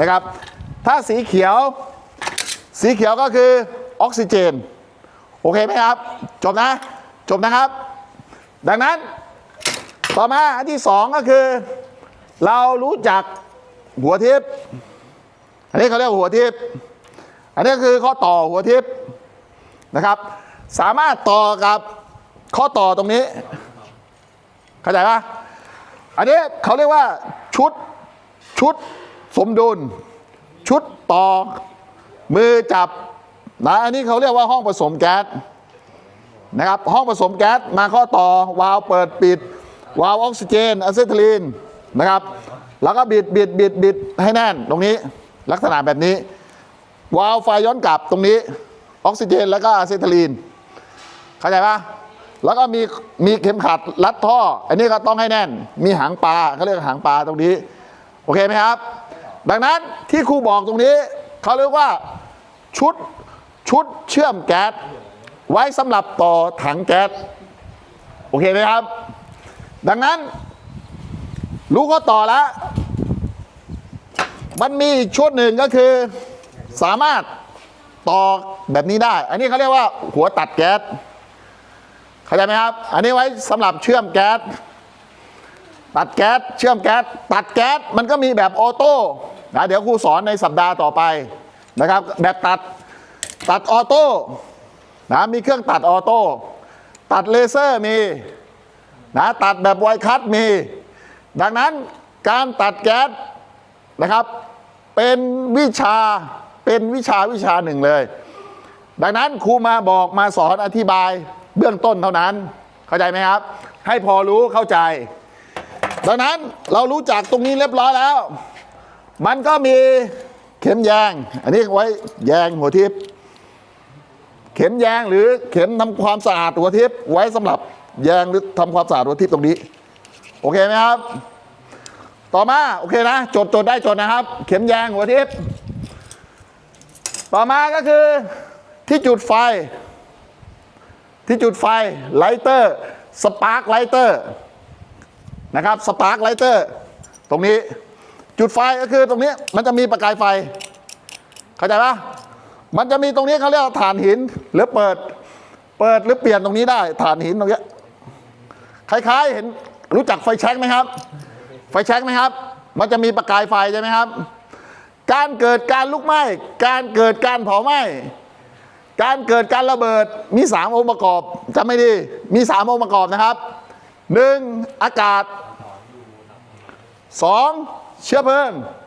นะครับ ถ้าสีเขียว สีเขียวก็คือออกซิเจน โอเคไหมครับ จบนะ จบนะครับ ดังนั้น ต่อมาอันที่สองก็คือ เรารู้จักหัวทิพย์อันนี้เขาเรียกว่าหัวทิพย์อันนี้คือข้อต่อหัวทิพย์นะครับ สามารถต่อกับข้อต่อตรงนี้ เข้าใจปะอันนี้เขาเรียกว่าชุดชุด สมดุล ชุดต่อมือจับนะอันนี้เขาเรียกว่าห้องผสมแก๊สนะครับห้องผสมแก๊สมาข้อต่อวาล์วเปิดปิด วาล์วออกซิเจนอะเซทิลีนนะครับ แล้วก็บิดบิดบิดบิดให้แน่นตรงนี้ลักษณะแบบนี้ วาล์วไฟย้อนกลับตรงนี้ออกซิเจนแล้วก็อะเซทิลีนเข้าใจปะแล้วก็มีมีเข็มขัดรัดท่อ อันนี้ก็ต้องให้แน่น มีหางปลาเขาเรียกหางปลาตรงนี้ โอเคไหมครับ ดังนั้นที่ครูบอกตรงนี้เขาเรียกว่าชุดชุดเชื่อมแก๊สไว้สำหรับต่อถังแก๊สโอเคไหมครับ ดังนั้นรู้ก็ต่อแล้ว มันมีอีกชุดหนึ่งก็คือสามารถต่อแบบนี้ได้ อันนี้เขาเรียกว่าหัวตัดแก๊สเข้าใจไหมครับ อันนี้ไว้สำหรับเชื่อมแก๊สตัดแก๊สเชื่อมแก๊สตัดแก๊สมันก็มีแบบออโต้ นะเดี๋ยวครูสอนในสัปดาห์ต่อไปนะครับแบบตัดตัดออโต้นะมีเครื่องตัดออโต้ตัดเลเซอร์มีนะตัดแบบไวคัตมี ดังนั้นการตัดแก๊สนะครับเป็นวิชาเป็นวิชาวิชาหนึ่งเลย ดังนั้นครูมาบอกมาสอนอธิบายเบื้องต้นเท่านั้น เข้าใจไหมครับ ให้พอรู้เข้าใจ ดังนั้นเรารู้จักตรงนี้เรียบร้อยแล้ว มันก็มีเข็มแยง อันนี้ไว้แยงหัวทิพย์เข็มแยงหรือเข็มทำความสะอาดหัวทิพย์ไว้สำหรับแยงหรือทำความสะอาดหัวทิพย์ตรงนี้ โอเคไหมครับ ต่อมาโอเคนะจดจดได้จดนะครับ เข็มแยงหัวทิพย์ต่อมาก็คือที่จุดไฟ ที่จุดไฟไลเตอร์สปาร์คไลเตอร์นะครับสปาร์คไลเตอร์ตรงนี้ จุดไฟก็คือตรงนี้มันจะมีประกายไฟ เข้าใจปะมันจะมีตรงนี้เขาเรียกฐานหิน หรือเปิด เปิดหรือเปลี่ยนตรงนี้ได้ ฐานหินตรงนี้คล้ายๆ เห็นรู้จักไฟแช็กไหมครับ ไฟแช็กไหมครับ มันจะมีประกายไฟใช่ไหมครับ การเกิดการลุกไหม้ การเกิดการเผาไหม้ การเกิดการระเบิดมีสามองค์ประกอบจำไม่ดี มีสามองค์ประกอบนะครับหนึ่งอากาศสอง 시합은